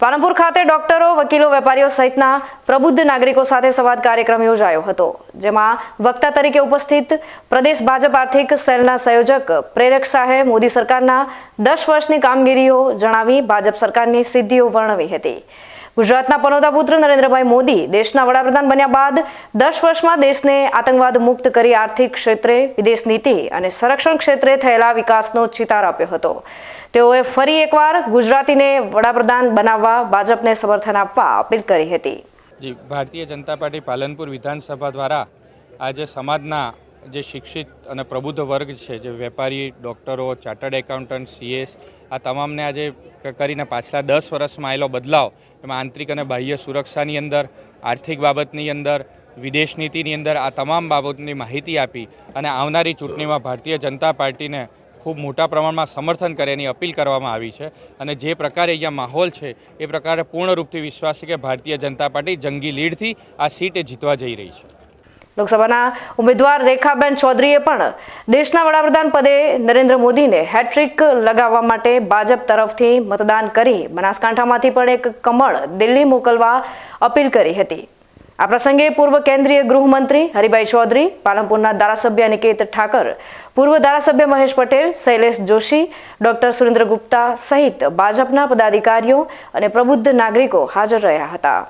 પાલનપુર ખાતે ડોક્ટરો, વકીલો, વેપારીઓ સહિતના પ્રબુદ્ધ નાગરિકો સાથે સંવાદ કાર્યક્રમ યોજાયો હતો, જેમાં વક્તા તરીકે ઉપસ્થિત પ્રદેશ ભાજપ આર્થિક સેલના સંયોજક પ્રેરક શાહે મોદી સરકારના દસ વર્ષની કામગીરીઓ જણાવી ભાજપ સરકારની સિદ્ધિઓ વર્ણવી હતી. ગુજરાતના પનોતા પુત્ર નરેન્દ્રભાઈ મોદી દેશના વડાપ્રધાન બન્યા બાદ દસ વર્ષમાં દેશને આતંકવાદ મુક્ત કરી આર્થિક ક્ષેત્રે, વિદેશ નીતિ અને સંરક્ષણ ક્ષેત્રે થયેલા વિકાસનો ચિતાર આપ્યો હતો. તેઓએ ફરી એકવાર ગુજરાતીને વડાપ્રધાન બનાવવા ભાજપને સમર્થન આપવા અપીલ કરી હતી. જી, ભારતીય જનતા પાર્ટી પાલનપુર વિધાનસભા દ્વારા આજે સમાજના જે શિક્ષિત અને પ્રબુદ્ધ વર્ગ છે, જે વેપારી, ડૉક્ટરો, ચાર્ટર્ડ એકાઉન્ટન્ટ સીએસ આ તમામને આજે કરીને પાછલા દસ વર્ષમાં આવેલો બદલાવ, એમાં આંતરિક અને બાહ્ય સુરક્ષાની અંદર, આર્થિક બાબતની અંદર, વિદેશ નીતિની અંદર, આ તમામ બાબતની માહિતી આપી અને આવનારી ચૂંટણીમાં ભારતીય જનતા પાર્ટીને ખૂબ મોટા પ્રમાણમાં સમર્થન કરે એની અપીલ કરવામાં આવી છે અને જે પ્રકારે અહીંયા માહોલ છે, એ પ્રકારે પૂર્ણરૂપથી વિશ્વાસ છે કે ભારતીય જનતા પાર્ટી જંગી લીડથી આ સીટ જીતવા જઈ રહી છે. લોકસભાના ઉમેદવાર રેખાબેન ચૌધરીએ પણ દેશના વડાપ્રધાન પદે નરેન્દ્ર મોદીને હેટ્રિક લગાવવા માટે ભાજપ તરફથી મતદાન કરી બનાસકાંઠામાંથી પણ એક કમળ દિલ્હી મોકલવા અપીલ કરી હતી. આ પ્રસંગે પૂર્વ કેન્દ્રીય ગૃહમંત્રી હરિભાઈ ચૌધરી, પાલનપુરના ધારાસભ્ય નિકેત ઠાકર, પૂર્વ ધારાસભ્ય મહેશ પટેલ, શૈલેષ જોશી, ડોક્ટર સુરેન્દ્ર ગુપ્તા સહિત ભાજપના પદાધિકારીઓ અને પ્રબુદ્ધ નાગરિકો હાજર રહ્યા હતા.